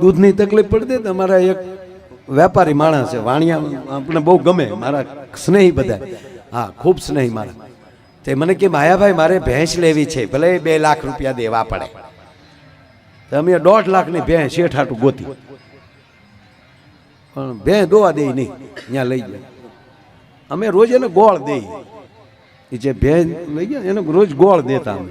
દૂધની તકલીફ પડતી તો અમારા એક વેપારી માણસ છે, વાણિયા આપણે બહુ ગમે, મારા સ્નેહી બધા. હા, ખૂબ સ્નેહી મારા તે મને કે, માયાભાઈ, મારે ભેંસ લેવી છે, ભલે બે લાખ રૂપિયા દેવા પડે. તો અમે દોઢ લાખની ભેંસ શેઠાટું ગોતી. પણ ભેં દોવા દે નહીં, ત્યાં લઈ જાય અમે રોજ એને ગોળ દઈએ. જે ભેં લઈ ગયા, એને રોજ ગોળ દેતા અમે.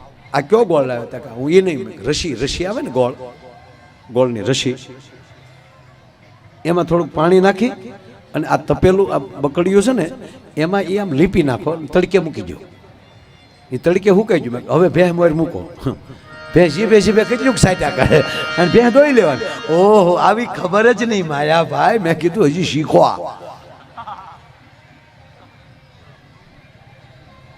આ કયો ગોળ લાવ્યો? તા કે હું એ નહીં રસી રસી આવે ને ગોળ ગોળની રસી એમાં થોડુંક પાણી નાખી અને આ તપેલું, આ બકડિયું છે ને, એમાં એ આમ લીપી નાખો તડકે મૂકી દો એ તડકે હુકાઈ ગયું હવે ભેં મોર મૂકો. ભેંસી ભેંસી જીભે કેટલું સાટ્યા કરે અને ભેં ધોઈ લેવાની. ઓહો, આવી ખબર જ નહીં માયા ભાઈ. મેં કીધું, હજી શીખો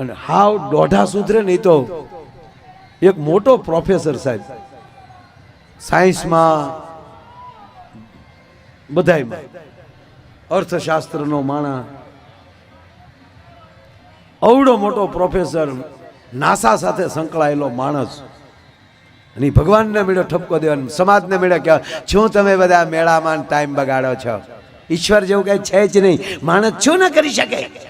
અને હાવ દોઢા સુધરે નહીં તો એક મોટો પ્રોફેસર સાહેબ. સાયન્સમાં બધાયમાં. અર્થશાસ્ત્રનો માણા અવડો મોટો પ્રોફેસર નાસા સાથે સંકળાયેલો માણસ. અને ભગવાનને મેળો ઠપકો દેવાનો સમાજને મેળો કે શું તમે બધા મેળામાં ટાઈમ બગાડો છો? ઈશ્વર જેવું કઈ છે જ નહીં. માણસ શું ના કરી શકે?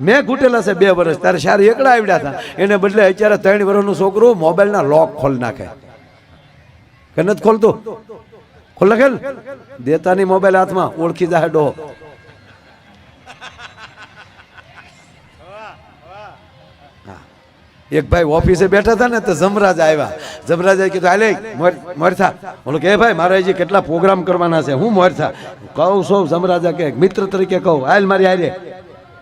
મેં ઘૂંટેલા છે બે વર્ષ. ત્યારે સારી એકડા આવડ્યા હતા. એને બદલે અત્યારે ત્રણ વર્ષનું છોકરું મોબાઈલના લોક ખોલ નાખે. કે નથી ખોલતું? ખોલ નાખે? દેતાની મોબાઈલ હાથમાં, ઓળખી જાય ડોહો. એક ભાઈ ઓફિસે બેઠા હતા ને, તો જમરાજ આવ્યા. જમરાજા કીધું, હાલે મોરથા. બોલું કે ભાઈ, મારે હજી કેટલા પ્રોગ્રામ કરવાના છે? હું મોરથા. કહું સૌ જમરાજા કે, મિત્ર તરીકે કહું. હાલ મારી હારે.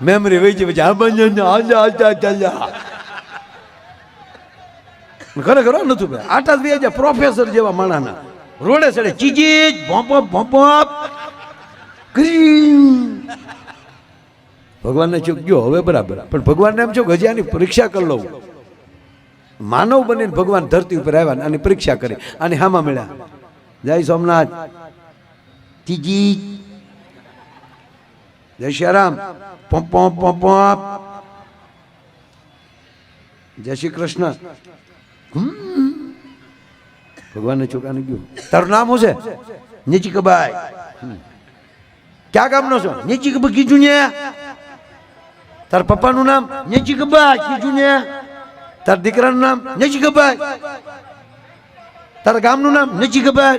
મેમરી વહી જાય પછી આ બંધ આજા આજા આજા ખરેખર નતું ભાઈ આટા બે જાય પ્રોફેસર જેવા માણાના રોડે સડે ચીજી ભોંપ ભોંપ ભગવાનને ચૂક ગયો હવે બરાબર પણ ભગવાનને એમ છો કે પરીક્ષા કરી લઉં માનવ બનીને ભગવાન ધરતી ઉપર આવ્યા આની પરીક્ષા કરી અને હામાં મળ્યા જય સોમનાથ ચીજી જય શ્રીરામ પોંપ પોંપ પોંપ જય શ્રી કૃષ્ણ. ભગવાનને ગયું તારું નામ શું છે? નીચી કબાઈ ક્યાં ગામનો છો? નીચી કબા કીધું ને. તાર પપ્પાનું નામ નીચી કબાઈ કીધું ને. તાર દીકરાનું નામ નીચી કબાઈ તારા ગામનું નામ નીચી કબાઈ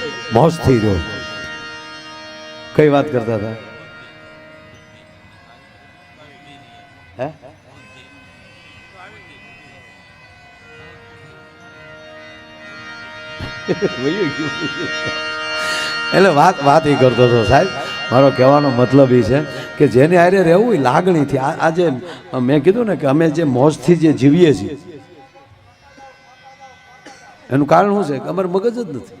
મોજથી રહ્યો. કઈ વાત કરતા હતા? હે? એટલે વાત વાત એ કરતો હતો, સાહેબ. મારો કહેવાનો મતલબ એ છે કે જેને આરે રહેવું એ લાગણીથી આજે મેં કીધું ને કે અમે જે મોજથી જે જીવીએ છીએ, એનું કારણ શું છે? કે અમારું મગજ જ નથી.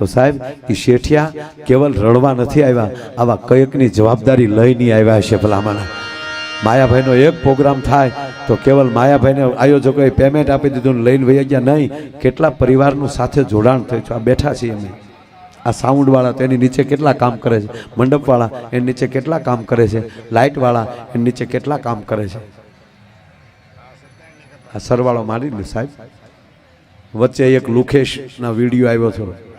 તો સાહેબ એ શેઠિયા કેવલ રડવા નથી આવ્યા, આવા કયકની જવાબદારી લઈને આવ્યા છે ભલામણ. માયાભાઈનો એક પ્રોગ્રામ થાય તો કેવલ માયાભાઈને આયોજકોએ પેમેન્ટ આપી દીધું લઈને વહી ગયા નહીં, કેટલા પરિવારનું સાથે જોડાણ થયું છે? આ બેઠા છીએ અમે. આ સાઉન્ડવાળા તો એની નીચે કેટલા કામ કરે છે? મંડપવાળા એની નીચે કેટલા કામ કરે છે? લાઇટવાળા એની નીચે કેટલા કામ કરે છે? આ સરવાળો મારી લે સાહેબ. વચ્ચે એક લુખેશના વીડિયો આવ્યો હતો.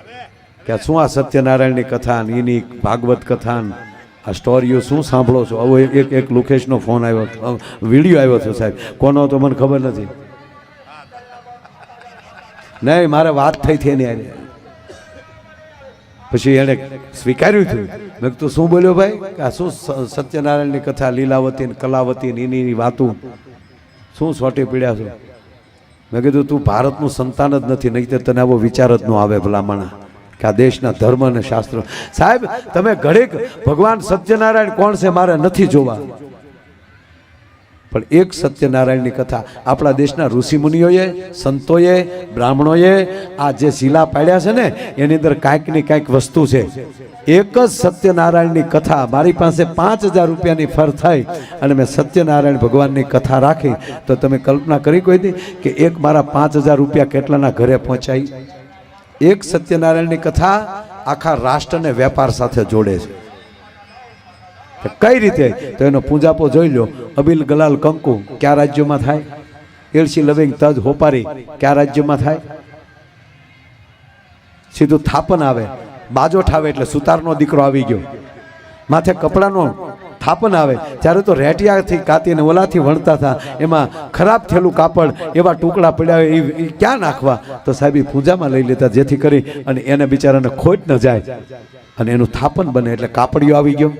કે શું આ સત્યનારાયણની કથા એની ભાગવત કથા આ સ્ટોરીઓ શું સાંભળો છો? આવો એક એક લુકેશનો ફોન આવ્યો. વીડિયો આવ્યો છે સાહેબ. કોનો તો મને ખબર નથી. નહીં, મારે વાત થઈ હતી એની. પછી એણે સ્વીકાર્યું થયું મેં કીધું, શું બોલ્યો ભાઈ? કે આ શું સત્યનારાયણની કથા, લીલાવતી ને કલાવતી ને એની વાતું? શું સોટી પીડ્યા છો? મેં કીધું, તું ભારતનું સંતાન જ નથી, નહીં તો તને આવો વિચાર જ ન આવે ભલામણા. કે આ દેશના ધર્મ અને શાસ્ત્ર. સાહેબ, તમે ઘડીક ભગવાન સત્યનારાયણ કોણ છે મારે નથી જોવા. પણ એક સત્યનારાયણની કથા આપણા દેશના ઋષિમુનિઓએ, સંતોએ, બ્રાહ્મણોએ આ જે શિલા પાડ્યા છે ને, એની અંદર કાંઈક ને કાંઈક વસ્તુ છે. એક જ સત્યનારાયણની કથા મારી પાસે પાંચ હજાર રૂપિયાની ફર થઈ અને મેં સત્યનારાયણ ભગવાનની કથા રાખી. તો તમે કલ્પના કરી કોઈ દી કે એક મારા પાંચ હજાર રૂપિયા કેટલાના ઘરે પહોંચાઈ? એક સત્યનારાયણની કથા આખા રાષ્ટ્રને વેપાર સાથે જોડે છે. કઈ રીતે? તો એનો પૂંજાપો જોઈ લો અબિલ ગલાલ કંકુ કયા રાજ્યોમાં થાય? એલસી લવિંગ તજ હોપારી કયા રાજ્યમાં થાય? સીધું થાપન આવે. બાજોઠ આવે એટલે સુતારનો દીકરો આવી ગયો. માથે કપડાનો થાપન આવે. ત્યારે તો રેટિયાથી કાતીને ઓલાથી વણતા હતા. એમાં ખરાબ થયેલું કાપડ, એવા ટુકડા પડ્યા હોય એ એ ક્યાં નાખવા? તો સાહેબ એ પૂજામાં લઈ લેતા, જેથી કરી અને એને બિચારાને ખોટ ન જાય. અને એનું થાપન બને એટલે કાપડિયો આવી ગયો.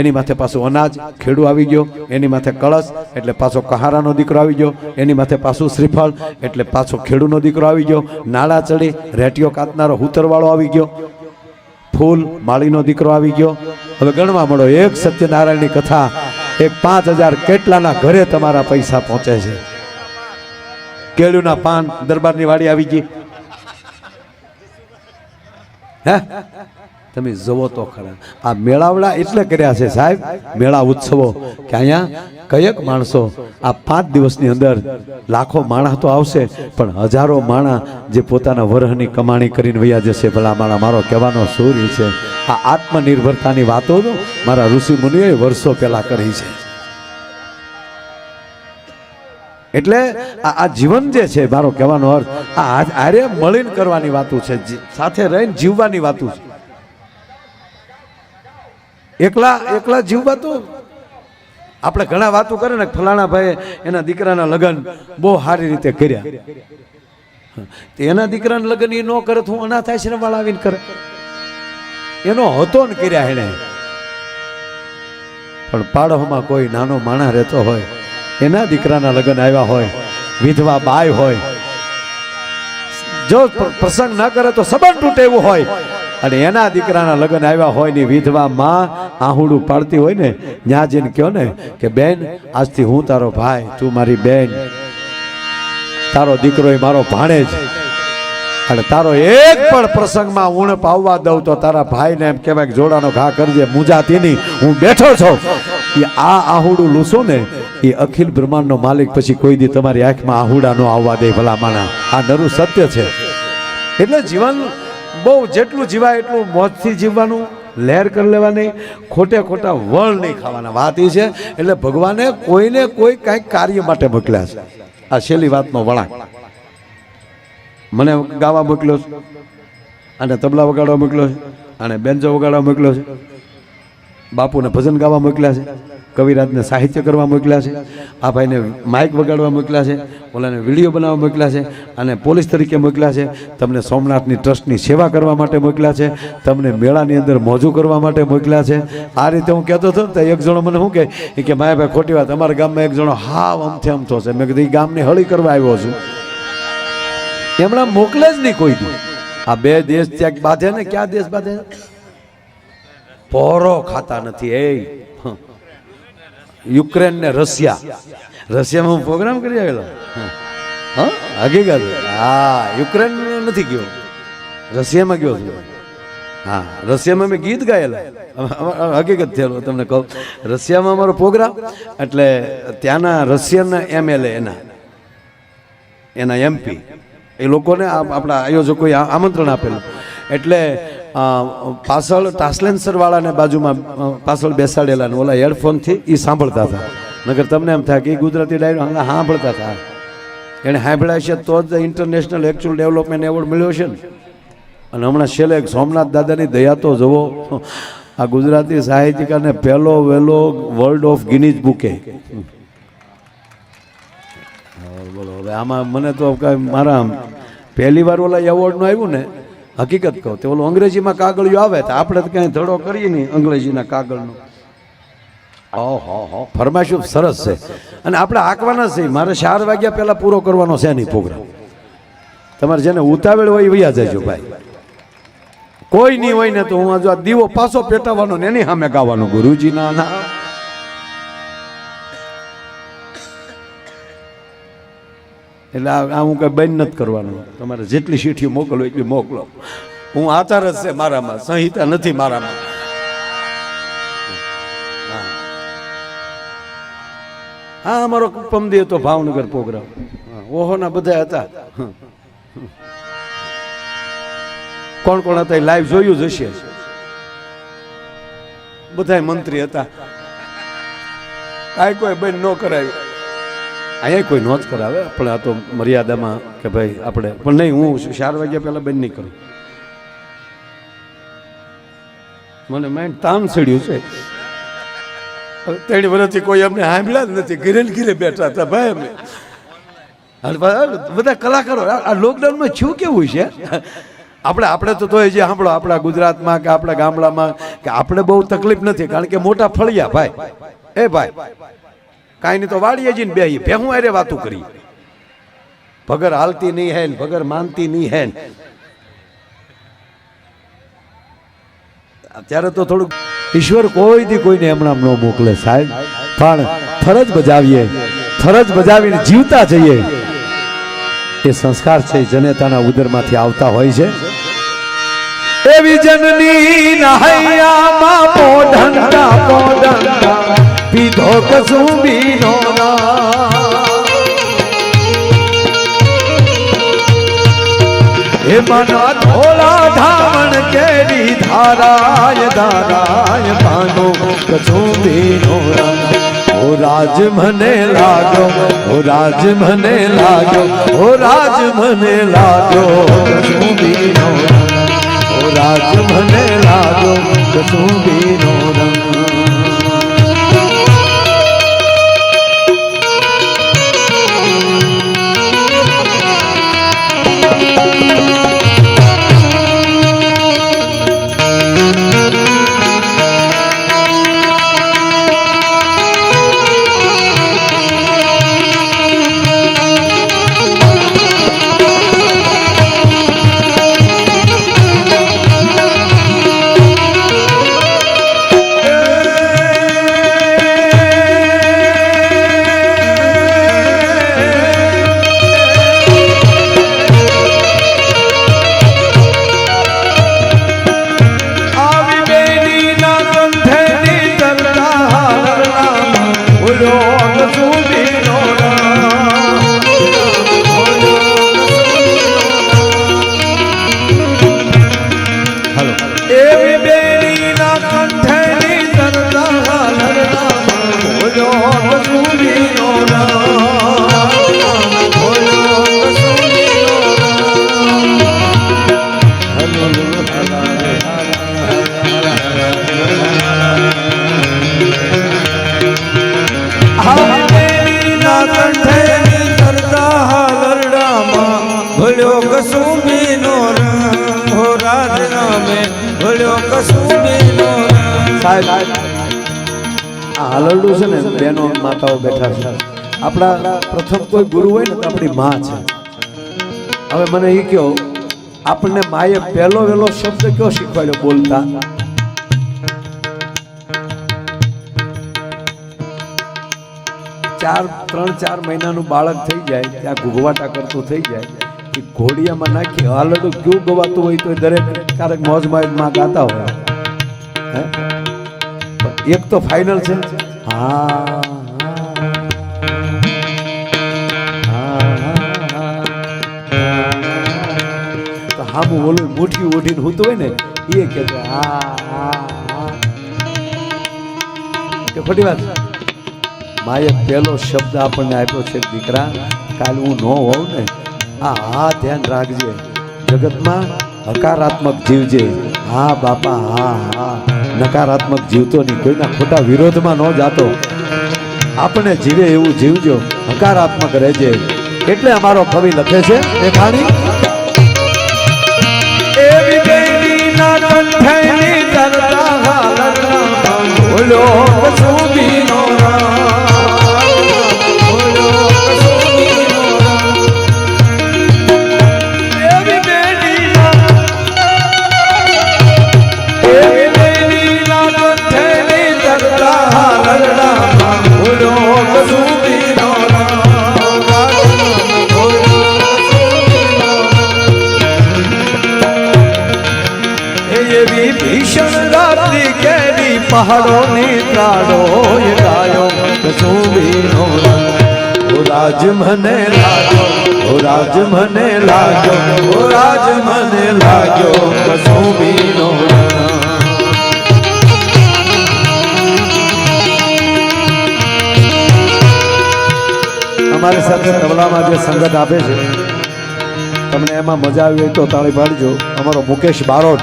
એની માથે પાછું અનાજ, ખેડૂ આવી ગયો. એની માથે કળશ, એટલે પાછો કહારાનો દીકરો આવી ગયો. એની માથે પાછું શ્રીફળ, એટલે પાછો ખેડૂનો દીકરો આવી ગયો. નાળા ચડી, રેટિયો કાતનારો હુતરવાળો આવી ગયો. ફૂલ માળીનો દીકરો આવી ગયો. હવે ગણવા મળો, એક સત્યનારાયણની કથા, એક પાંચ હજાર કેટલાના ઘરે તમારા પૈસા પહોંચે છે? કેળુના પાન દરબારની વાડી આવી ગઈ. હે? તમે જવો તો ખરા. આ મેળાવડા એટલે કર્યા છે સાહેબ, મેળા ઉત્સવો. કે અહીંયા કયક માણસો આ પાંચ દિવસની અંદર લાખો માણસ તો આવશે, પણ હજારો માણા જે પોતાના વરહની કમાણી કરીને વૈયા જશે, ભલા માણા, મારો કહેવાનો સૂર્ય છે. આ આત્મનિર્ભરતાની વાતો મારા ઋષિ મુનિએ વર્ષો પહેલા કરી છે. એટલે આ જીવન જે છે, મારો કહેવાનો અર્થ, આ આરે મળીને કરવાની વાતું છે સાથે રહીને જીવવાની વાતું છે. એકલા એકલા જીવવા તો આપણે ઘણા વાતો કરે ને ફલાણા ભાઈ એના દીકરાના લગ્ન બહુ સારી રીતે કર્યા. એના દીકરાના લગ્ન એ ન કરે હું અનાથ આશ્રમ વાળા આવીને કરે. એનો હતો ને કર્યા એને પણ પાડોમાં કોઈ નાનો માણસ રહેતો હોય, એના દીકરાના લગ્ન આવ્યા હોય, વિધવા બાય હોય, જો પ્રસંગ ના કરે તો સંબંધ તૂટે એવું હોય. અને એના દીકરાના લગ્ન આવ્યા હોય ને વિધવા માં આહુડું પાડતી હોય ને ત્યાં જઈને કહો ને કે, બેન, આજથી હું તારો ભાઈ, તું મારી બેન. તારો દીકરો એ મારો ભાણેજ અને તારો એક પણ પ્રસંગમાં ઉણપ આવવા દઉં તો તારા ભાઈને એમ કહેવાય કે જોડાનો ઘા કરજે મુજાતીની હું બેઠો છું. એ આ આહુડું લૂસો ને, એ અખિલ બ્રહ્માંડનો માલિક પછી કોઈ દી તમારી આંખમાં આહુડા નો આવવા દે ભલા માણા. આ નરું સત્ય છે. એટલે જીવન બહુ જેટલું જીવાય એટલું મોજથી જીવવાનું લહેર કરી લેવાની. ખોટે ખોટા વળ નહીં ખાવાના. વાત એ છે, એટલે ભગવાને કોઈને કોઈ કાંઈક કાર્ય માટે મોકલ્યા છે. આ છેલ્લી વાતનો વળાંક. મને ગાવા મોકલ્યો છે, અને તબલા વગાડવા મોકલ્યો છે, અને બેન્જો વગાડવા મોકલ્યો છે. બાપુને ભજન ગાવા મોકલ્યા છે. કવિરાજને સાહિત્ય કરવા મોકલ્યા છે. આ ભાઈને માઇક વગાડવા મોકલ્યા છે. ઓલાને વીડિયો બનાવવા મોકલ્યા છે. અને પોલીસ તરીકે મોકલ્યા છે. તમને સોમનાથની ટ્રસ્ટની સેવા કરવા માટે મોકલ્યા છે. તમને મેળાની અંદર મોજું કરવા માટે મોકલ્યા છે. આ રીતે હું કહેતો હતો તો એક જણો મને શું કહે? કે માયા ભાઈ ખોટી વાત. અમારા ગામમાં એક જણો હાવ અમથે અમથો છે. મેં કીધું એ ગામની હળી કરવા આવ્યો છું. એમણે મોકલે જ નહીં કોઈ આ બે દેશ ત્યાં બાંધે ને, ક્યાં દેશ બાંધે? પોરો ખાતા નથી, એ. યુક્રેન ને રશિયા. રશિયામાં હું પ્રોગ્રામ કરી આવેલો? હા હકીકત હા, યુક્રેન નથી ગયો. રશિયામાં ગયો છું. હા, રશિયામાં મેં ગીત ગાયેલા. હકીકત થયેલો, તમને કહું. રશિયામાં અમારો પ્રોગ્રામ એટલે ત્યાંના રશિયન એમએલએ એના એના એમપી એ લોકોને આપણા આયોજકોએ આમંત્રણ આપેલું. એટલે પાછળ ટાસલેન્સરવાળાને બાજુમાં પાછળ બેસાડેલા ને ઓલા હેડફોનથી એ સાંભળતા હતા. નગર તમને એમ થાય કે એ ગુજરાતી ડાયરો હા સાંભળતા હતા. એણે સાંભળ્યા છે તો જ ઇન્ટરનેશનલ એકચ્યુઅલ ડેવલપમેન્ટ એવોર્ડ મળ્યો છે ને. અને હમણાં છેલ્લે સોમનાથ દાદાની દયા તો જવો આ ગુજરાતી સાહિત્યકારને પહેલો વહેલો વર્લ્ડ ઓફ ગિનીજ બુકે. બોલો, હવે આમાં મને તો કાંઈ મારા પહેલી વાર ઓલા એવોર્ડનું આવ્યું ને હકીકત કહું તે ઓલું અંગ્રેજીમાં કાગળિયું આવે તો આપણે તો ક્યાંય ધડો કરીએ નહીં અંગ્રેજીના કાગળનો. ઓહો, હો ફરમાઈશું સરસ છે. અને આપણે હાંકવાના છે, મારે ચાર વાગ્યા પહેલા પૂરો કરવાનો છે નહીં પ્રોગ્રામ તમારે જેને ઉતાવળ હોય વૈયા જજો ભાઈ. કોઈ નહીં હોય ને તો હું આ દીવો પાછો પેટાવાનો ને એની સામે ગાવાનું ગુરુજીના ના એટલે આ હું કઈ બંધ નથી કરવાનું. તમારે જેટલી ચીઠીઓ મોકલો એટલી મોકલો. હું આચાર જ છે મારામાં, સંહિતા નથી મારામાં. હા. અમારો અમારો દે હતો ભાવનગર પ્રોગ્રામ. ઓહોના બધા હતા. કોણ કોણ હતા લાઈવ જોયું જ હશે. બધા મંત્રી હતા. કાંઈ કોઈ બેન ન કરાવ્યું અહીંયા કોઈ નોંધ કરાવે? પણ આ તો મર્યાદામાં કે ભાઈ આપણે પણ નહીં, હું ચાર વાગ્યા પહેલાં બંધ નહીં કરું. મને માઇન્ડ તામ ચડ્યું છે. તેની વર્ષથી કોઈ અમને સાંભળ્યા જ નથી. ઘીરે ઘીરે બેઠા હતા ભાઈ અમે. બધા કલાકારો આ લોકડાઉનમાં શું કેવું છે? આપણે આપણે તો તોય જે સાંભળો, આપણા ગુજરાતમાં કે આપણા ગામડામાં કે આપણે બહુ તકલીફ નથી, કારણ કે મોટા ફળિયા ભાઈ. એ ભાઈ કાંઈ નહીં તો વાળીએ જઈને બે ભેહું અરે વાતું કરી. ભગર હાલતી નહીં હે ભગર માનતી નહીં હે અત્યારે તો થોડુંક ઈશ્વર કોઈ દી કોઈને હમણાં ન મોકલે સાહેબ. પણ ફરજ બજાવીએ, ફરજ બજાવીને જીવતા જઈએ. એ સંસ્કાર છે જનેતાના ઉદરમાંથી આવતા હોય છે. એવી જનની નહૈયામાં પોઢંડા પોઢંડા પીધો કસુંબીનો ના હે મના ધોળા ધામણ કેરી ધારાય ધારાય પાનો કચુંબીનો રંગ ઓ રાજ મને લાગ્યો ઓ રાજ મને લાગ્યો ઓ રાજ મને લાગ્યો રંગ ઓ રાજ મને લાગ્યો કચુંબીનો રંગ સાહેબ છે ને, બેનો માતાઓ બેઠા છે. આપણા પ્રથમ કોઈ ગુરુ હોય ને તો આપણી માં છે. હવે મને એ કહો, આપણને માએ પહેલો વહેલો શબ્દ કયો શીખવાડ્યો બોલતા? ચાર, ત્રણ, ચાર મહિનાનું બાળક થઈ જાય, ત્યાં ઘૂઘવાટા કરતું થઈ જાય, એ ઘોડિયામાં નાખી હાલડું કયું ગવાતું હોય તો દરેક ક્યારેક મોજમાં માં ગાતા હોય. હે? એક તો ફાઇનલ છે. હા હામું ઓલું મુઠ્ઠી ઓઢીને તો હોય ને, એ હા હા હા કે ખોટી વાત. માએ પહેલો શબ્દ આપણને આપ્યો છે, દીકરા, કાલ હું ન હોઉં ને, આ હા ધ્યાન રાખજે. જગતમાં હકારાત્મક જીવજે હા, બાપા, હા હા. નકારાત્મક જીવતો નહીં. કોઈના ખોટા વિરોધમાં ન જાતો. આપણે જીવે એવું જીવજો હકારાત્મક રહેજે. એટલે અમારો કવિ લખે છે, એ ખાણી? એવી કેરી પહાડોની ત્રાડો એ ગાયો કસુંબીનો. ઓ રાજ મને લાગ્યો, ઓ રાજ મને લાગ્યો, ઓ રાજ મને લાગ્યો કસુંબીનો. અમારી સાથે તબલામાં જે સંગત આપે છે, તમને એમાં મજા આવી હોય તો તાળી પાડજો અમારો મુકેશ બારોટ,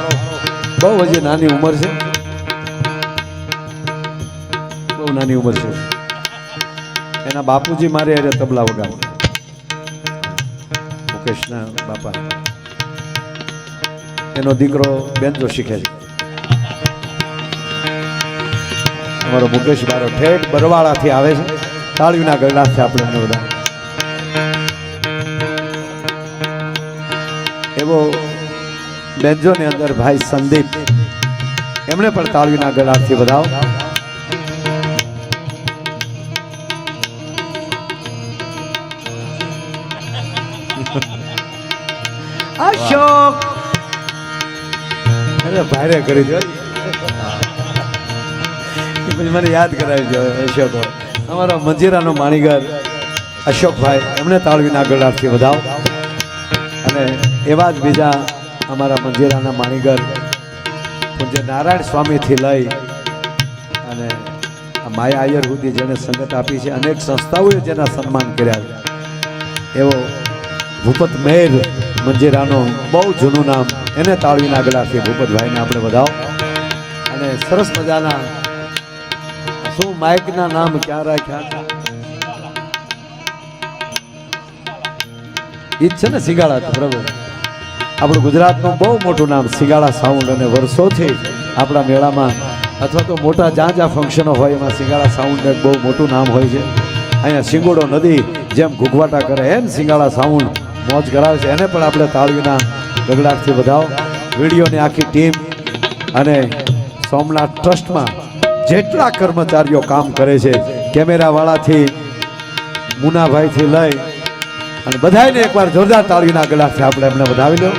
બહુ હજી નાની ઉંમર છે બહુ નાની ઉંમર છે. એના બાપુજી મારે અરે તબલા વગાડે. મુકેશના બાપા. એનો દીકરો બેન્જો શીખે છે. અમારો મુકેશ બારો ઠેઠ બરવાળાથી આવે છે. તાળીના ગરડાથી આપણે એમને બધા. એવો બેન્જોની અંદર ભાઈ સંદીપ. એમણે પણ તાળીના ગળાથી વધાવ. અશોક. અરે ભારે કરી દો. પછી મને યાદ કરાવી દો અશોક. અમારા મંજીરાનો માણીગર અશોકભાઈ એમણે તાળવીના ગળાથી વધાવો. અને એવા જ બીજા અમારા મંજીરાના માણીગર પૂજ્ય નારાયણ સ્વામીથી લઈ અને માયા આયર સુધી જેને સંગત આપી છે, અનેક સંસ્થાઓએ જેના સન્માન કર્યા એવો ભૂપત મેર મંજીરાનો બહુ જૂનું નામ એને તાળવીના ગળાથી ભૂપતભાઈને આપણે વધાવો અને સરસ મજાના શું માઇકના નામ ક્યાં રાખ્યા ઈ છે ને સિંગાળા બરાબર. આપણું ગુજરાતનું બહુ મોટું નામ સિંગાળા સાઉન્ડ અને વર્ષોથી આપણા મેળામાં અથવા તો મોટા જ્યાં જ્યાં ફંક્શનો હોય એમાં સિંગાળા સાઉન્ડ એક બહુ મોટું નામ હોય છે. અહીંયા સિંગોડો નદી જેમ ઘૂઘવાટા કરે એમ સિંગાળા સાઉન્ડ મોજ કરાવે છે. એને પણ આપણે તાળીના ગગડાટથી વધાવો. વિડીયોની આખી ટીમ અને સોમનાથ ટ્રસ્ટમાં જેટલા કર્મચારીઓ કામ કરે છે, કેમેરાવાળાથી, મુનાભાઈથી લઈ અને બધાને એકવાર જોરદાર તાળીના ગળાથી આપણે એમને વધાવી લો.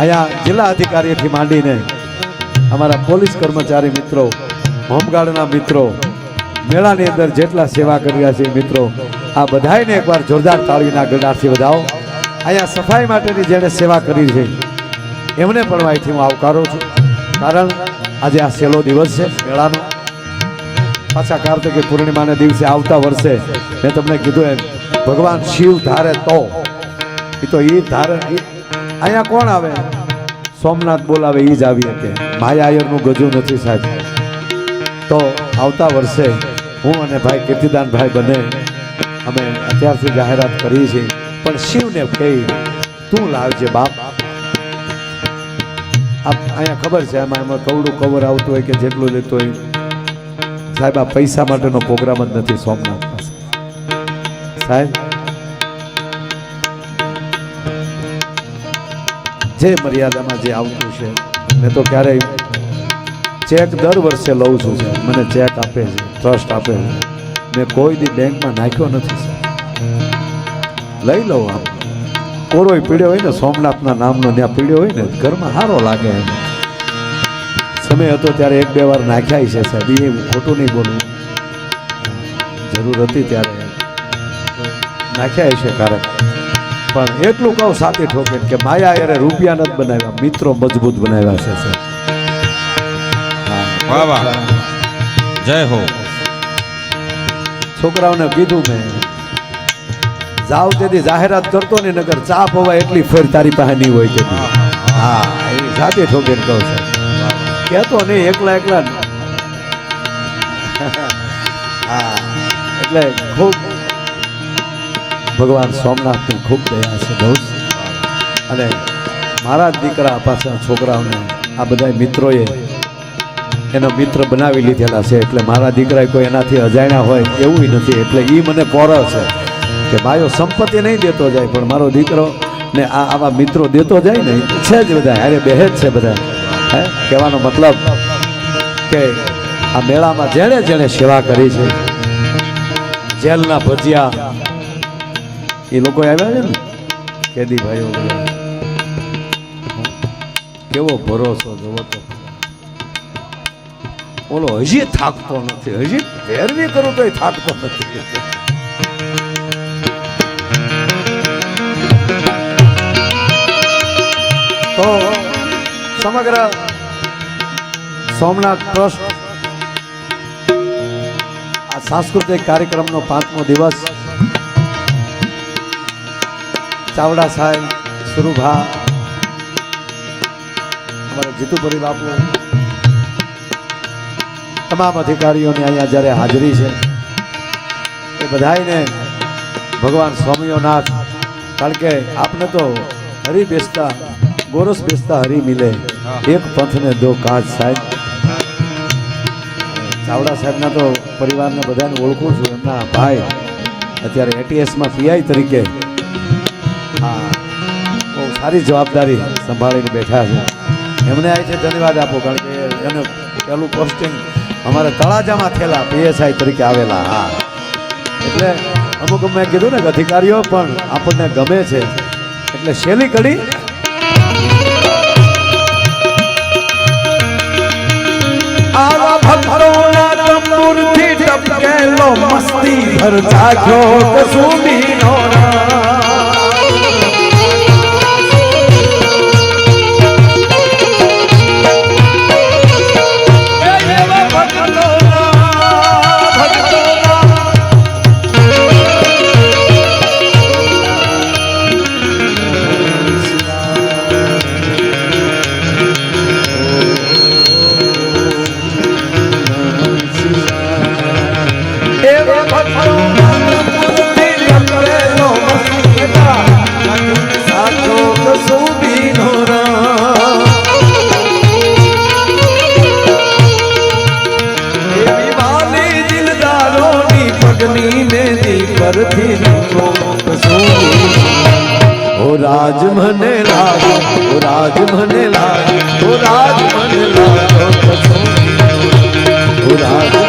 અહીંયા જિલ્લા અધિકારીથી માંડીને અમારા પોલીસ કર્મચારી મિત્રો, હોમગાર્ડના મિત્રો, મેળાની અંદર જેટલા સેવા કરી રહ્યા છે મિત્રો, આ બધાને એકવાર જોરદાર તાળીના ગળાથી વધાવો. અહીંયા સફાઈ માટેની જેણે સેવા કરી છે, એમને પણ અહીંથી હું આવકારું છું. કારણ આજે આ છેલ્લો દિવસ છે મેળાનો. પાછા કાર્તિકી પૂર્ણિમાના દિવસે આવતા વર્ષે મેં તમને કીધું એમ, ભગવાન શિવ ધારે તો. એ તો એ ધારે. અહીંયા કોણ આવે? સોમનાથ બોલાવે એ જ આવી શકે માયા આયરનું ગજુ નથી સાહેબ. તો આવતા વર્ષે હું અને ભાઈ કીર્તિદાનભાઈ બને અમે અત્યારથી જાહેરાત કરી છે પણ શિવને કહી, તું લાવજે બાપ. અહીંયા ખબર છે, આમાં એમાં કવડું કવર આવતું હોય કે જેટલું લેતો હોય. સાહેબ, આ પૈસા માટેનો પ્રોગ્રામ જ નથી સોમનાથ સાહેબ, જે મર્યાદામાં જે આવતું છે, મેં તો ક્યારેય ચેક દર વર્ષે લઉં છું, સાહેબ. મને ચેક આપે છે, ટ્રસ્ટ આપે છે. મેં કોઈ દી બેંકમાં નાખ્યો નથી, સાહેબ. લઈ લઉં આમ. કોરોય પીડ્યો હોય ને સોમનાથના નામનો ત્યાં પીડ્યો હોય ને ઘરમાં સારો લાગે એમ. સમય હતો ત્યારે એક બે વાર નાખ્યા છે સાહેબ એ ખોટું નહીં બોલું. જરૂર હતી ત્યારે. નાખ્યા છે કારણ પણ એટલું કહું સાથે ઠોકે કે માયા યારે રૂપિયા નથી બનાવ્યા મિત્રો મજબૂત બનાવ્યા છે સાહેબ. વાહ વાહ. જય હો. છોકરાઓને કીધું મેં જાવ તેથી જાહેરાત કરતો ને નગર ચા પવાય એટલી ફેર તારી પાસે નહીં હોય તેથી. હા, એ સાથે ઠોકેર કહું સાહેબ કહેતો નહીં, એકલા એકલા. હા, એટલે ખૂબ ભગવાન સોમનાથની ખૂબ દયા છે બહુ. અને મારા દીકરા પાછા છોકરાઓને, આ બધા મિત્રોએ એનો મિત્ર બનાવી લીધેલા છે. એટલે મારા દીકરા કોઈ એનાથી અજાણ્યા હોય, એવું નથી. એટલે એ મને પોરો છે. કે ભાઈઓ સંપત્તિ નહીં દેતો જાય, પણ મારો દીકરો ને આ આવા મિત્રો દેતો જાય ને, છે જ બધા અરે બેહે જ છે બધા. હે? કહેવાનો મતલબ કે આ મેળામાં જેણે જેણે સેવા કરી છે, જેલના ભજીયા, એ લોકો આવ્યા છે ને? કેદી ભાઈઓ કેવો ભરોસો, જોવો તો. ઓલો હજી થાકતો નથી, હજી ફેરવી કરું તો થાકતો નથી. તો સમગ્ર સોમનાથ ટ્રસ્ટ આ સાંસ્કૃતિક કાર્યક્રમનો પાંચમો દિવસ ચાવડા સાહેબ, સુરુભા, અમારા જીતુપુરી બાપુ, તમામ અધિકારીઓની અહીંયા જ્યારે હાજરી છે, એ બધાયને ભગવાન સ્વામીઓનાથ કારણ કે આપને તો હરી બેસતા ગોરસ બેસતા હરી મિલે. એક પંથને દો કાચ સાહેબ. ચાવડા સાહેબના તો પરિવારને બધાને ઓળખું છું એમના ભાઈ અત્યારે એટીએસમાં પીઆઈ તરીકે. હા બહુ સારી જવાબદારી સંભાળીને બેઠા છે. એમને આ છે ધન્યવાદ આપો કારણ કે એને પહેલું પોસ્ટિંગ અમારે તળાજામાં થયેલા પીએસઆઈ તરીકે આવેલા હા. એટલે અમુક મેં કીધું ને કે અધિકારીઓ પણ આપણને ગમે છે. એટલે શેલી કડી મસ્તી ભર જાગ્યો કસુંબીનો રામ. મને લાગો ઓ રાજ મને લાગો ઓ રાજ મને લાગો ઓ રાજ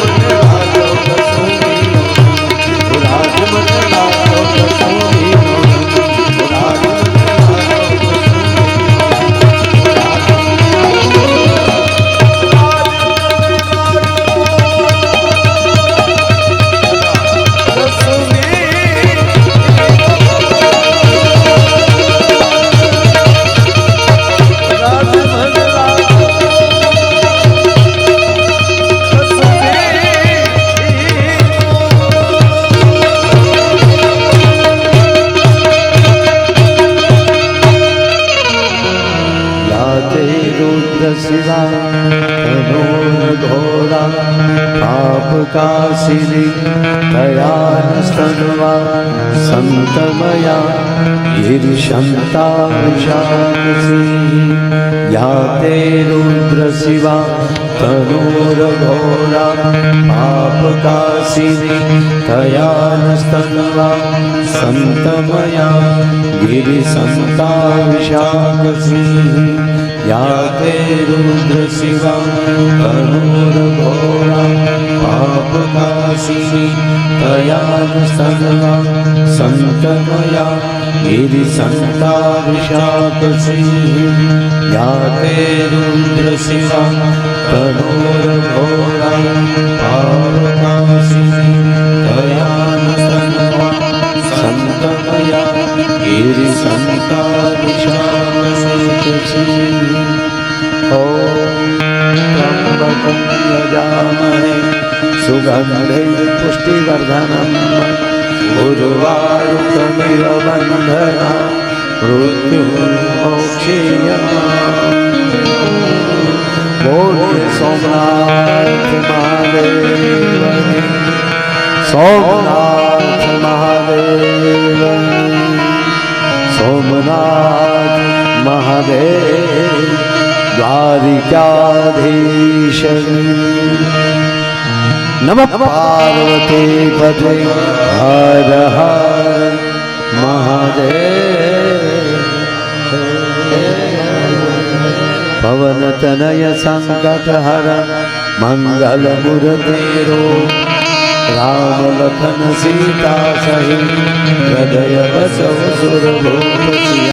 काशिनी तया स्तन्वा सन्तमया गिरिशन्ता याते रुद्र शिवा तनूरघोरा पापकाशिनी तया स्तन्वा सन्तमया गिरिसन्ता या ते रुद्रशिवा तनूरघोरा पापकाशिनी तया स्तन्वा सन्तमया गिरिसन्ता या ते रुद्रशिवा तनूरघोरा पापकाशिनी तया स्तन्वा सन्तमया गिरिसन्ता त्र्यम्बकं यजामहे सुगन्धैः पुष्टिवर्धनम् ઉર્વારુકમિવ બંધના મૃત્યુક્ષીય બોલીએ સોમનાથ મહાદેવ સોમનાથ મહાદેવ સોમનાથ મહાદેવ દ્વારિકાધીશ નમ. પાર્વતી પદે હર હર મહાદેવ. ભવન તનય સંકટ હર મંગલ મુરદેરો રામ લખન સીતા સહિત હૃદય બસવ સુર ભૂપ